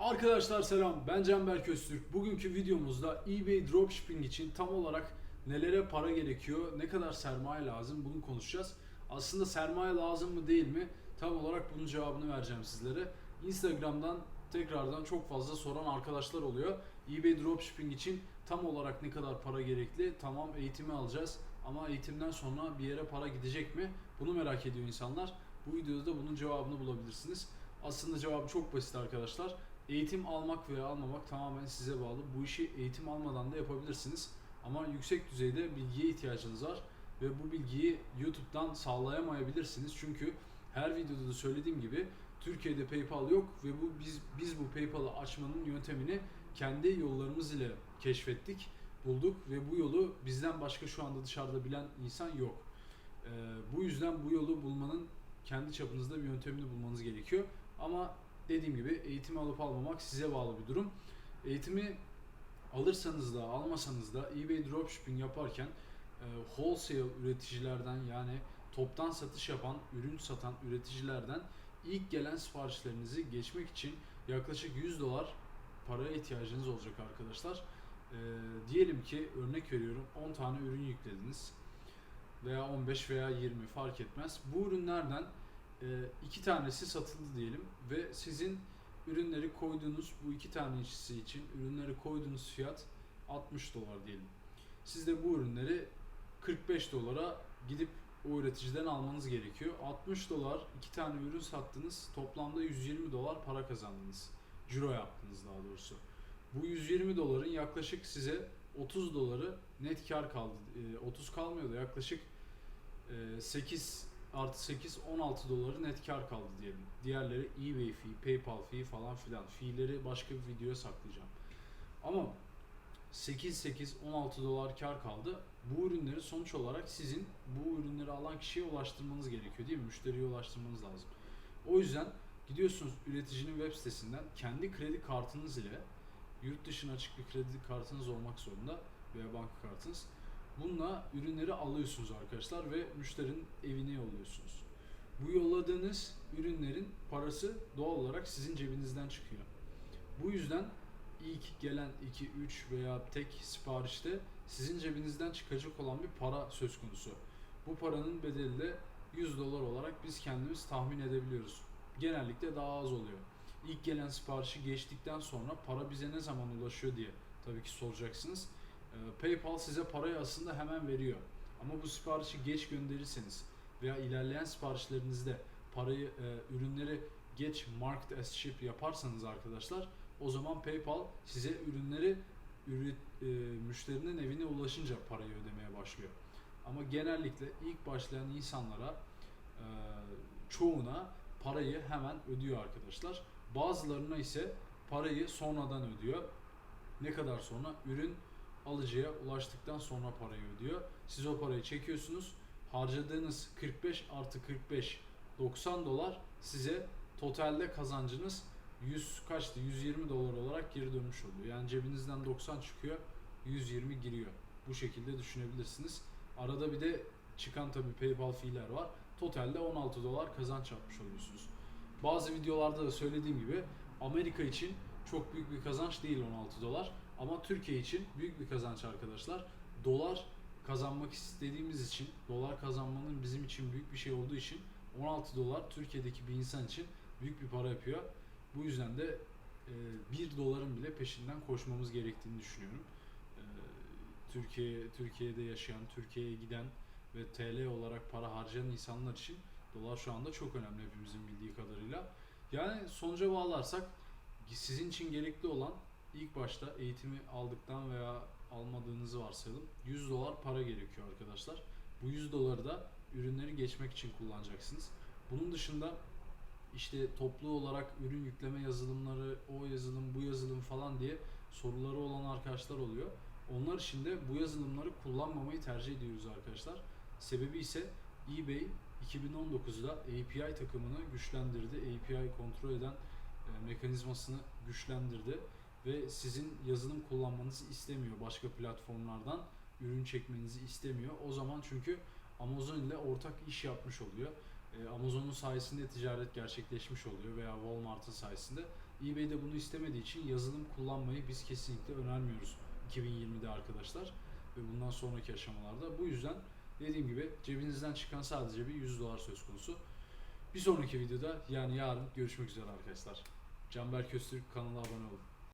Arkadaşlar selam, ben Canberk Öztürk. Bugünkü videomuzda eBay Dropshipping için tam olarak nelere para gerekiyor, ne kadar sermaye lazım bunu konuşacağız. Aslında sermaye lazım mı değil mi? Tam olarak bunun cevabını vereceğim sizlere. Instagram'dan tekrardan çok fazla soran arkadaşlar oluyor. eBay Dropshipping için tam olarak ne kadar para gerekli? Tamam eğitimi alacağız ama eğitimden sonra bir yere para gidecek mi? Bunu merak ediyor insanlar. Bu videoda da bunun cevabını bulabilirsiniz. Aslında cevabı çok basit arkadaşlar. Eğitim almak veya almamak tamamen size bağlı. Bu işi eğitim almadan da yapabilirsiniz. Ama yüksek düzeyde bilgiye ihtiyacınız var ve bu bilgiyi YouTube'dan sağlayamayabilirsiniz. Çünkü her videoda da söylediğim gibi Türkiye'de PayPal yok ve bu biz biz bu PayPal'ı açmanın yöntemini kendi yollarımız ile keşfettik, bulduk ve bu yolu bizden başka şu anda dışarıda bilen insan yok. Ee, bu yüzden bu yolu bulmanın kendi çapınızda bir yöntemini bulmanız gerekiyor. Ama dediğim gibi eğitimi alıp almamak size bağlı bir durum. Eğitimi alırsanız da almasanız da eBay dropshipping yaparken e, wholesale üreticilerden yani toptan satış yapan, ürün satan üreticilerden ilk gelen siparişlerinizi geçmek için yaklaşık 100 dolar paraya ihtiyacınız olacak arkadaşlar. E, diyelim ki örnek veriyorum 10 tane ürün yüklediniz veya 15 veya 20 fark etmez. Bu ürünlerden iki tanesi satıldı diyelim ve sizin ürünleri koyduğunuz bu iki tanesi için ürünleri koyduğunuz fiyat 60 dolar diyelim. Siz de bu ürünleri 45 dolara gidip o üreticiden almanız gerekiyor. 60 dolar iki tane ürün sattınız. Toplamda 120 dolar para kazandınız. Ciro yaptınız daha doğrusu. Bu 120 doların yaklaşık size 30 doları net kar kaldı. E, 30 kalmıyor da yaklaşık e, 8 artı 8 16 doları net kar kaldı diyelim. Diğerleri eBay fee, PayPal fee falan filan. Fee'leri başka bir videoya saklayacağım. Ama 8 8 16 dolar kar kaldı. Bu ürünleri sonuç olarak sizin bu ürünleri alan kişiye ulaştırmanız gerekiyor değil mi? Müşteriye ulaştırmanız lazım. O yüzden gidiyorsunuz üreticinin web sitesinden kendi kredi kartınız ile yurt dışına açık bir kredi kartınız olmak zorunda veya banka kartınız. Bununla ürünleri alıyorsunuz arkadaşlar ve müşterinin evine yolluyorsunuz. Bu yolladığınız ürünlerin parası doğal olarak sizin cebinizden çıkıyor. Bu yüzden ilk gelen 2, 3 veya tek siparişte sizin cebinizden çıkacak olan bir para söz konusu. Bu paranın bedeli de 100 dolar olarak biz kendimiz tahmin edebiliyoruz. Genellikle daha az oluyor. İlk gelen siparişi geçtikten sonra para bize ne zaman ulaşıyor diye tabii ki soracaksınız. Ee, PayPal size parayı aslında hemen veriyor. Ama bu siparişi geç gönderirseniz veya ilerleyen siparişlerinizde parayı, e, ürünleri geç marked as ship yaparsanız arkadaşlar o zaman PayPal size ürünleri ürü, e, müşterinin evine ulaşınca parayı ödemeye başlıyor. Ama genellikle ilk başlayan insanlara e, çoğuna parayı hemen ödüyor arkadaşlar. Bazılarına ise parayı sonradan ödüyor. Ne kadar sonra? Ürün alıcıya ulaştıktan sonra parayı ödüyor. Siz o parayı çekiyorsunuz. Harcadığınız 45 artı 45 90 dolar size totalde kazancınız 100 kaçtı? 120 dolar olarak geri dönmüş oluyor. Yani cebinizden 90 çıkıyor, 120 giriyor. Bu şekilde düşünebilirsiniz. Arada bir de çıkan tabii PayPal fiiller var. Totalde 16 dolar kazanç yapmış oluyorsunuz. Bazı videolarda da söylediğim gibi Amerika için çok büyük bir kazanç değil 16 dolar. Ama Türkiye için büyük bir kazanç arkadaşlar. Dolar kazanmak istediğimiz için, dolar kazanmanın bizim için büyük bir şey olduğu için 16 dolar Türkiye'deki bir insan için büyük bir para yapıyor. Bu yüzden de e, 1 doların bile peşinden koşmamız gerektiğini düşünüyorum. E, Türkiye Türkiye'de yaşayan, Türkiye'ye giden ve TL olarak para harcayan insanlar için dolar şu anda çok önemli hepimizin bildiği kadarıyla. Yani sonuca bağlarsak sizin için gerekli olan ilk başta eğitimi aldıktan veya almadığınızı varsayalım. 100 dolar para gerekiyor arkadaşlar. Bu 100 doları da ürünleri geçmek için kullanacaksınız. Bunun dışında işte toplu olarak ürün yükleme yazılımları, o yazılım, bu yazılım falan diye soruları olan arkadaşlar oluyor. Onlar için de bu yazılımları kullanmamayı tercih ediyoruz arkadaşlar. Sebebi ise eBay 2019'da API takımını güçlendirdi. API kontrol eden mekanizmasını güçlendirdi ve sizin yazılım kullanmanızı istemiyor başka platformlardan ürün çekmenizi istemiyor. O zaman çünkü Amazon ile ortak iş yapmış oluyor. Ee, Amazon'un sayesinde ticaret gerçekleşmiş oluyor veya Walmart'ın sayesinde. eBay'de bunu istemediği için yazılım kullanmayı biz kesinlikle önermiyoruz 2020'de arkadaşlar ve bundan sonraki aşamalarda. Bu yüzden dediğim gibi cebinizden çıkan sadece bir 100 dolar söz konusu. Bir sonraki videoda yani yarın görüşmek üzere arkadaşlar. Canberk Öztürk kanala abone olun.